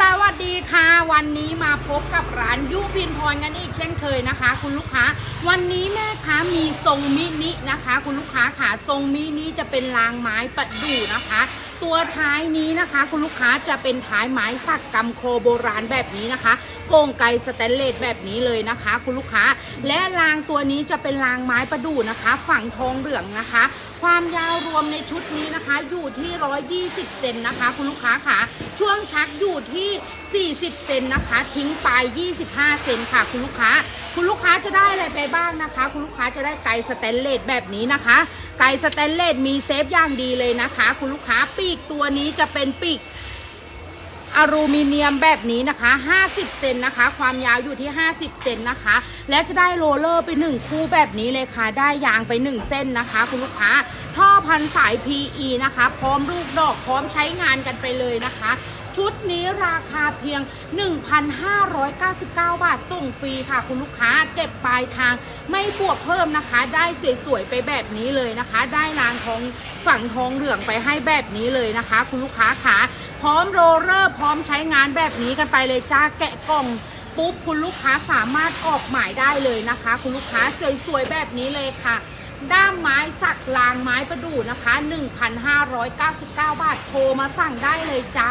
สวัสดีค่ะ วันนี้มาพบกับร้านยุพินพรกันอีกเช่นเคยนะคะ คุณลูกค้า วันนี้แม่ค้ามีทรงมินินะคะ คุณลูกค้าค่ะทรงมินิจะเป็นรางไม้ประดู่นะคะ ตัวท้ายนี้นะคะ คุณลูกค้าจะเป็นท้ายไม้สักกำโคโบราณแบบนี้นะคะโกงไกสแตนเลสแบบนี้เลยนะคะ คุณลูกค้า และรางตัวนี้จะเป็นรางไม้ประดู่นะคะ ฝั่งทองเหลืองนะคะ ความยาวรวมในชุดนี้นะคะอยู่ที่ 120 เซนนะคะ คุณลูกค้าค่ะ ช่วงชักอยู่ที่ 40 เซนนะคะ ทิ้งปลาย25 เซนค่ะ คุณลูกค้า คุณลูกค้าจะได้อะไรไปบ้างนะคะ คุณลูกค้าจะได้ไก่สแตนเลสแบบนี้นะคะไก่สแตนเลสมีเซฟอย่างดีเลยนะคะ คุณลูกค้าปีกตัวนี้จะเป็นปีก อลูมิเนียมแบบนี้นะคะ 50 เซนนะคะ ความยาวอยู่ที่ 50 เซนนะคะ และจะได้โรลเลอร์ไป 1 คู่แบบนี้เลยค่ะ ได้ยางไป 1 เส้นนะคะ คุณลูกค้าท่อพันสาย PE นะคะ พร้อมลูกดอกพร้อมใช้งานกันไปเลยนะคะ ชุดนี้ราคาเพียง 1,599 บาทส่งฟรีค่ะ คุณลูกค้าเก็บปลายทางไม่บวกเพิ่มนะคะ ได้สวยๆไปแบบนี้เลยนะคะ ได้รางทองฝั่งทองเหลืองไปให้แบบนี้เลยนะคะ คุณลูกค้าค่ะพร้อมโรเลอร์พร้อมใช้งานแบบนี้กันไปเลยจ้าแกะกล่องปุ๊บคุณลูกค้าสามารถออกหมายได้เลยนะคะ คุณลูกค้าสวยๆแบบนี้เลยค่ะ ด้ามไม้สักลางไม้ประดู่นะคะ 1,599 บาท โทรมาสั่งได้เลยจ้า